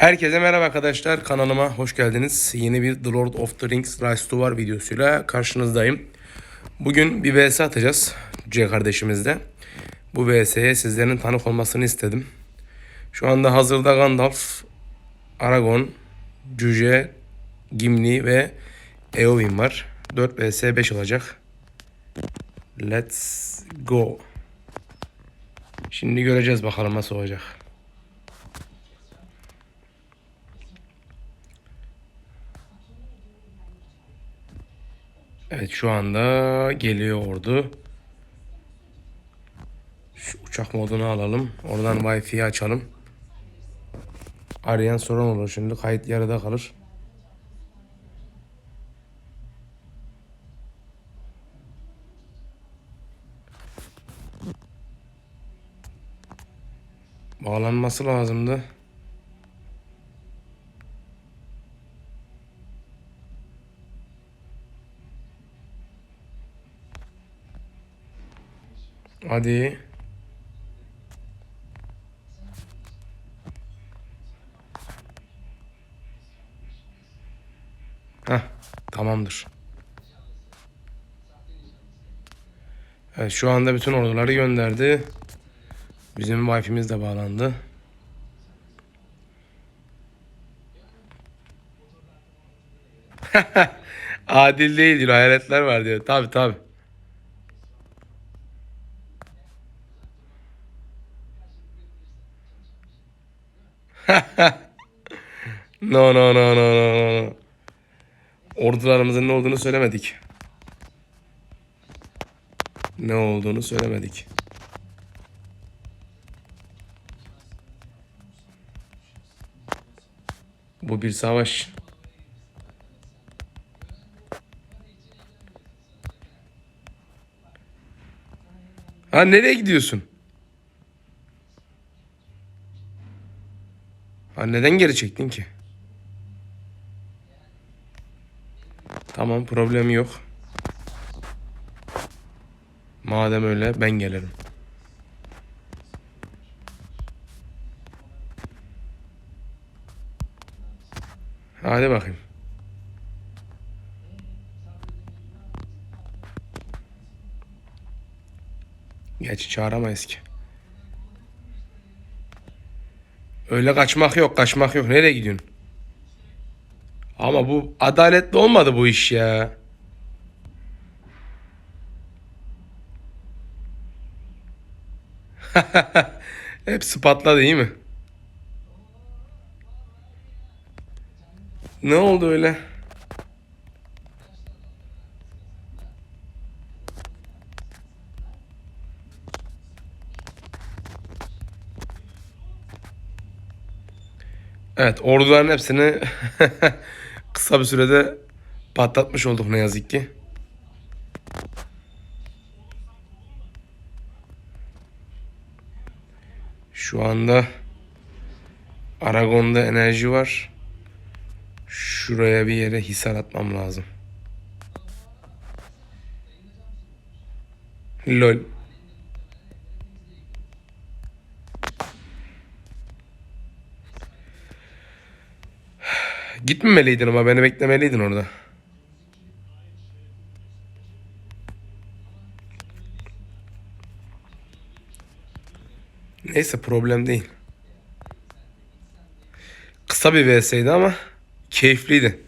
Herkese merhaba arkadaşlar. Kanalıma hoş geldiniz. Yeni bir The Lord of the Rings Rise to War videosuyla karşınızdayım. Bugün bir vs atacağız C kardeşimizle. Bu vs'ye sizlerin tanık olmasını istedim. Şu anda hazırda Gandalf, Aragorn, Cüce, Gimli ve Eowyn var. 4 vs 5 olacak. Let's go. Şimdi göreceğiz bakalım nasıl olacak. Evet şu anda geliyor ordu. Şu uçak modunu alalım. Oradan Wi-Fi'yi açalım. Arayan sorun olur şimdi. Kayıt yarıda kalır. Bağlanması lazımdı. Hadi. Heh, tamamdır. Evet, şu anda bütün orduları gönderdi. Bizim Wi-Fi'miz de bağlandı. Adil değil diyor. Hayaletler var diyor. Tabi tabi. No no no no no no. Ordularımızın ne olduğunu söylemedik. Ne olduğunu söylemedik. Bu bir savaş. Ha nereye gidiyorsun? Ha neden geri çektin ki? Tamam problem yok. Madem öyle ben gelirim. Hadi bakayım. Gerçi çağıramayız ki. Öyle kaçmak yok, kaçmak yok. Nereye gidiyorsun? Ama bu adaletli olmadı bu iş ya. Hepsi patladı değil mi? Ne oldu öyle? Evet orduların hepsini kısa bir sürede patlatmış olduk ne yazık ki. Şu anda Aragon'da enerji var. Şuraya bir yere hisar atmam lazım. Lol. Gitmemeliydin ama beni beklemeliydin orada. Neyse problem değil. Kısa bir VS'ydi ama keyifliydi.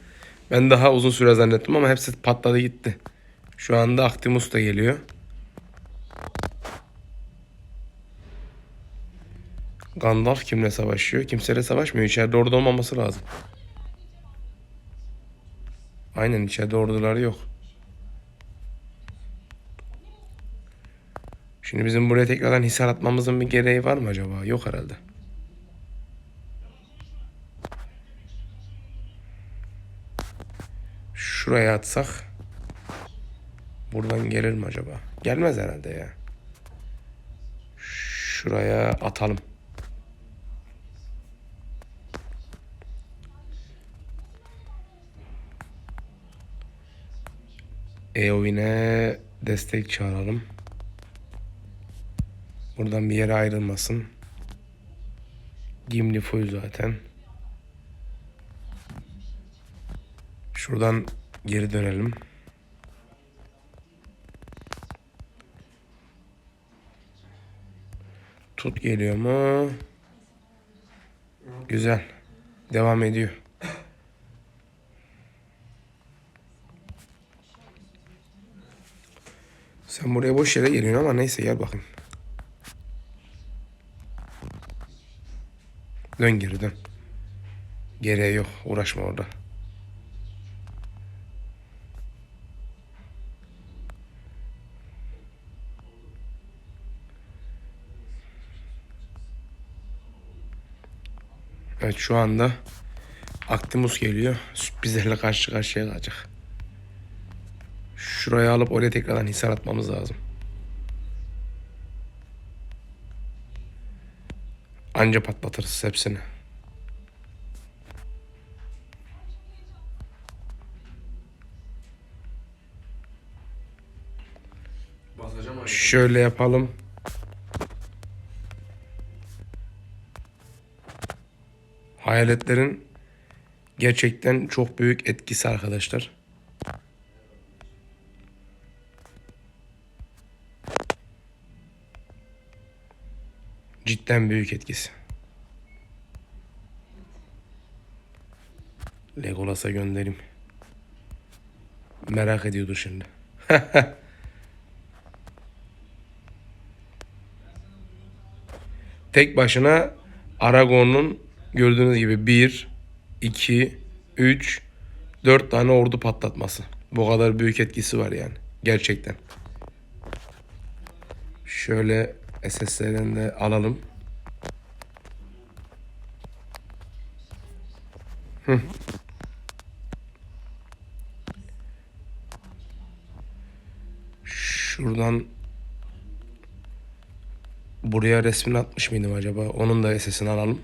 Ben daha uzun süre zannettim ama hepsi patladı gitti. Şu anda Actimus da geliyor. Gandalf kimle savaşıyor? Kimseyle savaşmıyor. İçeride ordu olmaması lazım. Aynen içeride orduları yok. Şimdi bizim buraya tekrardan hisar atmamızın bir gereği var mı acaba? Yok herhalde. Şuraya atsak buradan gelir mi acaba? Gelmez herhalde ya. Şuraya atalım. Eowyn'e destek çağıralım. Buradan bir yere ayrılmasın. Gimli full zaten. Şuradan geri dönelim. Tut geliyor mu? Güzel. Devam ediyor. Sen buraya boş yere geliyorsun ama neyse gel bakayım. Dön geri dön. Gereği yok. Uğraşma orada. Evet şu anda Aktimus geliyor. Sürprizlerle karşı karşıya kalacak. Şuraya alıp oraya tekrardan hisar atmamız lazım. Anca patlatırız hepsini. Şöyle yapalım. Hayaletlerin gerçekten çok büyük etkisi arkadaşlar. Cidden büyük etkisi. Legolas'a göndereyim. Merak ediyordur şimdi. Tek başına Aragon'un gördüğünüz gibi 1, 2, 3, 4 tane ordu patlatması. Bu kadar büyük etkisi var yani. Gerçekten. Şöyle SS'lerini de alalım. Şuradan Buraya resmini atmış mıydım acaba? Onun da SS'ini alalım.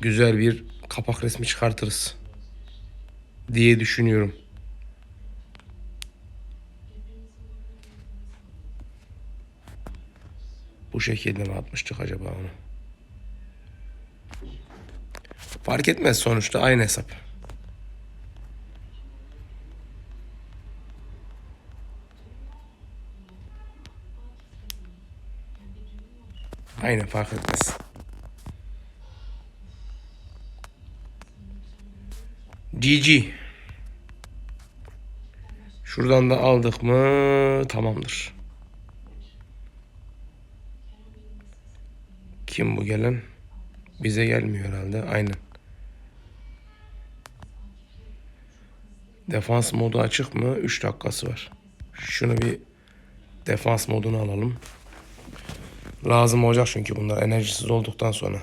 Güzel bir kapak resmi çıkartırız. Diye düşünüyorum. Bu şekilde mi atmıştık acaba onu? Fark etmez sonuçta aynı hesap. Aynen fark etmez. GG. Şuradan da aldık mı tamamdır. Kim bu gelen? Bize gelmiyor herhalde. Aynen. Defans modu açık mı? 3 dakikası var. Şunu bir defans modunu alalım. Lazım olacak çünkü bunlar enerjisiz olduktan sonra.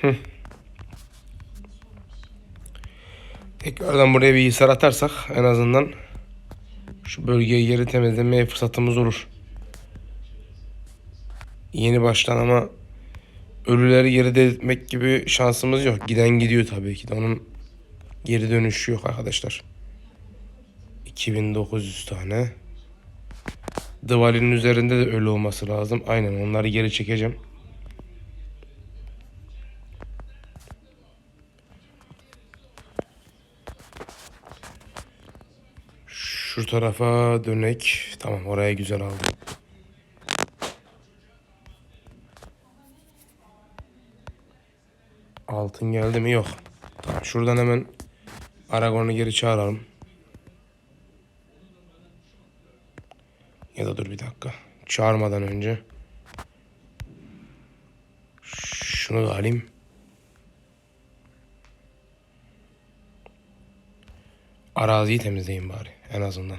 Hı. Tekrardan buraya bir hisar atarsak en azından şu bölgeyi geri temizlemeye fırsatımız olur. Yeni baştan ama ölüleri geri etmek gibi şansımız yok. Giden gidiyor tabii ki de. Onun geri dönüşü yok arkadaşlar. 2900 tane. Divalinin üzerinde de ölü olması lazım. Aynen onları geri çekeceğim. Şu tarafa dönek. Tamam oraya güzel aldım. Altın geldi mi? Yok. Tamam şuradan hemen Aragon'u geri çağıralım. Ya da dur bir dakika. Çağırmadan önce. Şunu da alayım. Araziyi temizleyin bari en azından.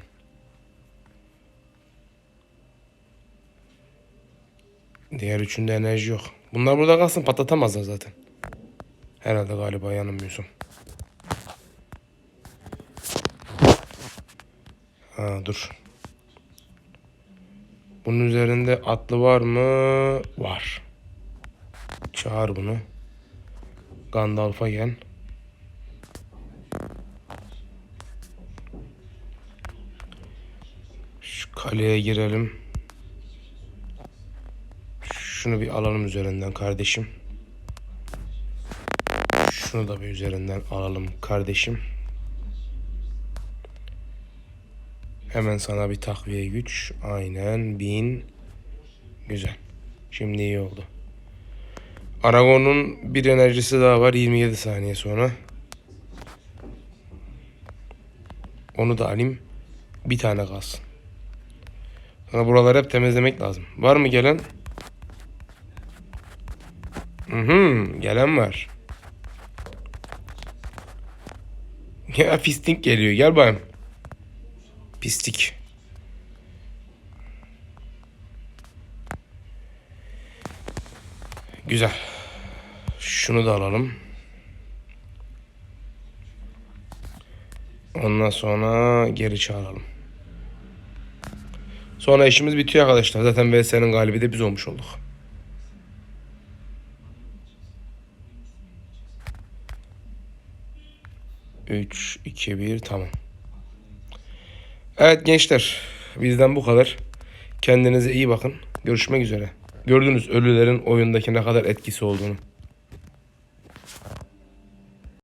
Diğer üçünde enerji yok. Bunlar burada kalsın patlatamazlar zaten. Herhalde galiba yanılmıyorsam. Ha dur. Bunun üzerinde atlı var mı? Var. Çağır bunu. Gandalf'a gel. Şu kaleye girelim. Şunu bir alalım üzerinden kardeşim. Şunu da bir üzerinden alalım kardeşim. Hemen sana bir takviye güç. Aynen bin. Güzel. Şimdi iyi oldu. Aragon'un bir enerjisi daha var 27 saniye sonra. Onu da alayım. Bir tane kalsın. Sonra buraları hep temizlemek lazım. Var mı gelen? Hı hı, gelen var. Ya pislik geliyor. Gel bakayım. Pislik. Güzel. Şunu da alalım. Ondan sonra geri çağıralım. Sonra işimiz bitiyor arkadaşlar. Zaten VS'nin galibi de biz olmuş olduk. Üç, iki, bir, tamam. Evet gençler, bizden bu kadar. Kendinize iyi bakın. Görüşmek üzere. Gördünüz ölülerin oyundaki ne kadar etkisi olduğunu.